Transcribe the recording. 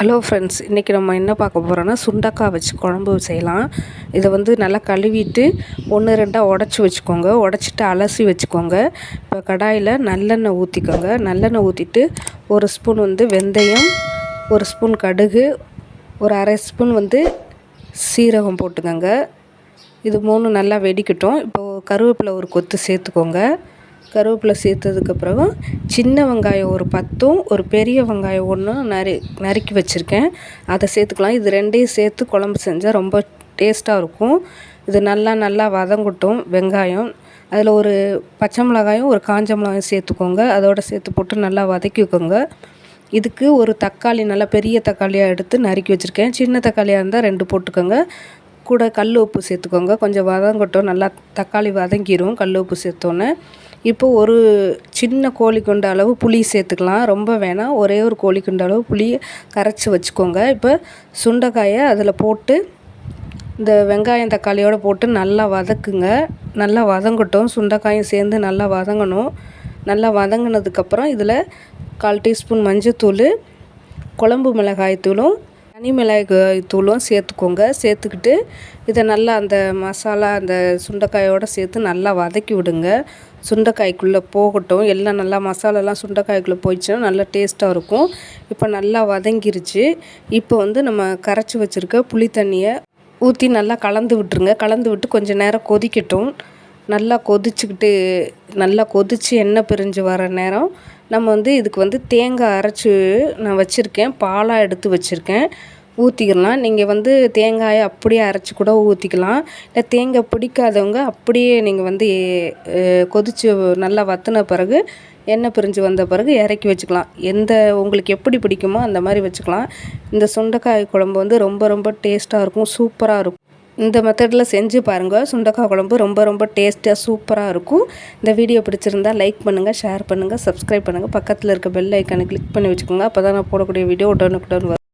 Hello friends இன்றைக்கி நம்ம என்ன பார்க்க போகிறோன்னா சுண்டக்காய் வச்சு குழம்பு செய்யலாம். இதை வந்து நல்லா கழுவிட்டு ஒன்று ரெண்டாக உடச்சி வச்சுக்கோங்க. உடச்சிட்டு அலசி வச்சுக்கோங்க. இப்போ கடாயில் நல்லெண்ணெய் ஊற்றிக்கோங்க நல்லெண்ணெய் ஊற்றிட்டு ஒரு ஸ்பூன் வந்து வெந்தயம் ஒரு ஸ்பூன் கடுகு ஒரு அரை ஸ்பூன் வந்து சீரகம் போட்டுக்கோங்க. இது மூணு நல்லா வெடிக்கட்டும். இப்போது கருவேப்பிலை ஒரு கொத்து சேர்த்துக்கோங்க. கருவேப்பிலை சேர்த்ததுக்கு பிறகு சின்ன வெங்காயம் ஒரு பத்தும் ஒரு பெரிய வெங்காயம் ஒன்றும் நறு நறுக்கி வச்சுருக்கேன். அதை சேர்த்துக்கலாம். இது ரெண்டையும் சேர்த்து குழம்பு செஞ்சால் ரொம்ப டேஸ்ட்டாக இருக்கும். இது நல்லா நல்லா வதங்கட்டும் வெங்காயம். அதில் ஒரு பச்சை மிளகாயும் ஒரு காஞ்ச மிளகாயும் சேர்த்துக்கோங்க. அதோடு சேர்த்து போட்டு நல்லா வதக்கிக்கோங்க இதுக்கு ஒரு தக்காளி நல்லா பெரிய தக்காளியாக எடுத்து நறுக்கி வச்சுருக்கேன். சின்ன தக்காளியாக இருந்தால் ரெண்டு போட்டுக்கோங்க. கூட கல் உப்பு சேர்த்துக்கோங்க. கொஞ்சம் வதங்கட்டும். நல்லா தக்காளி வதங்கிடும் கல் உப்பு சேர்த்தோன்னே. இப்போ ஒரு சின்ன கோழி குண்ட அளவு புளி சேர்த்துக்கலாம். ரொம்ப வேணாம். ஒரே ஒரு கோழி குண்ட அளவு புளியை கரைச்சி வச்சுக்கோங்க. இப்போ சுண்டைக்காயை அதில் போட்டு இந்த வெங்காயம் தக்காளியோடு போட்டு நல்லா வதக்குங்க. நல்லா வதங்கட்டும். சுண்டைக்காயும் சேர்ந்து நல்லா வதங்கணும். நல்லா வதங்கினதுக்கப்புறம் இதில் கால் டீஸ்பூன் மஞ்சத்தூள் குழம்பு மிளகாய் தூளும் தனி மிளகாய் தூளும் சேர்த்துக்கோங்க. சேர்த்துக்கிட்டு இதை நல்லா அந்த மசாலா அந்த சுண்டைக்காயோடு சேர்த்து நல்லா வதக்கி விடுங்க. சுண்டைக்காய்க்குள்ளே போகட்டும். எல்லாம் நல்லா மசாலாலாம் சுண்டைக்காய்க்குள்ளே போயிடுச்சுன்னா நல்லா டேஸ்ட்டாக இருக்கும். இப்போ நல்லா வதங்கிருச்சு. இப்போ வந்து நம்ம கரைச்சி வச்சுருக்க புளி தண்ணியை ஊற்றி நல்லா கலந்து விட்டுருங்க. கலந்து விட்டு கொஞ்சம் நேரம் கொதிக்கட்டும். நல்லா கொதிச்சுக்கிட்டு நல்லா கொதித்து எண்ணெய் பிரிஞ்சு வர நேரம் நம்ம வந்து இதுக்கு வந்து தேங்காய் அரைச்சி நான் வச்சுருக்கேன். பாலாக எடுத்து வச்சுருக்கேன். ஊற்றிக்கலாம் நீங்கள் வந்து தேங்காயை அப்படியே அரைச்சி கூட ஊற்றிக்கலாம் இல்லை தேங்காய் பிடிக்காதவங்க அப்படியே நீங்கள் வந்து கொதித்து நல்லா வற்றின பிறகு எண்ணெய் பிரிஞ்சு வந்த பிறகு இறக்கி வச்சுக்கலாம். எந்த உங்களுக்கு எப்படி பிடிக்குமோ அந்த மாதிரி வச்சுக்கலாம். இந்த சுண்டைக்காய் குழம்பு வந்து ரொம்ப ரொம்ப டேஸ்ட்டாக இருக்கும். சூப்பராக இருக்கும். இந்த மெத்தடில் செஞ்சு பாருங்கள் சுண்டக்காய் குழம்பு ரொம்ப ரொம்ப டேஸ்ட்டாக சூப்பராக இருக்கும். இந்த வீடியோ பிடிச்சிருந்தா லைக் பண்ணுங்கள் ஷேர் பண்ணுங்கள் சப்ஸ்கிரைப் பண்ணுங்கள் பக்கத்தில் இருக்க பெல் ஐக்கானை கிளிக் பண்ணி வச்சுக்கோங்க. அப்போ தான் நான் போடக்கூடிய வீடியோ உடனுக்குடன் வரும்.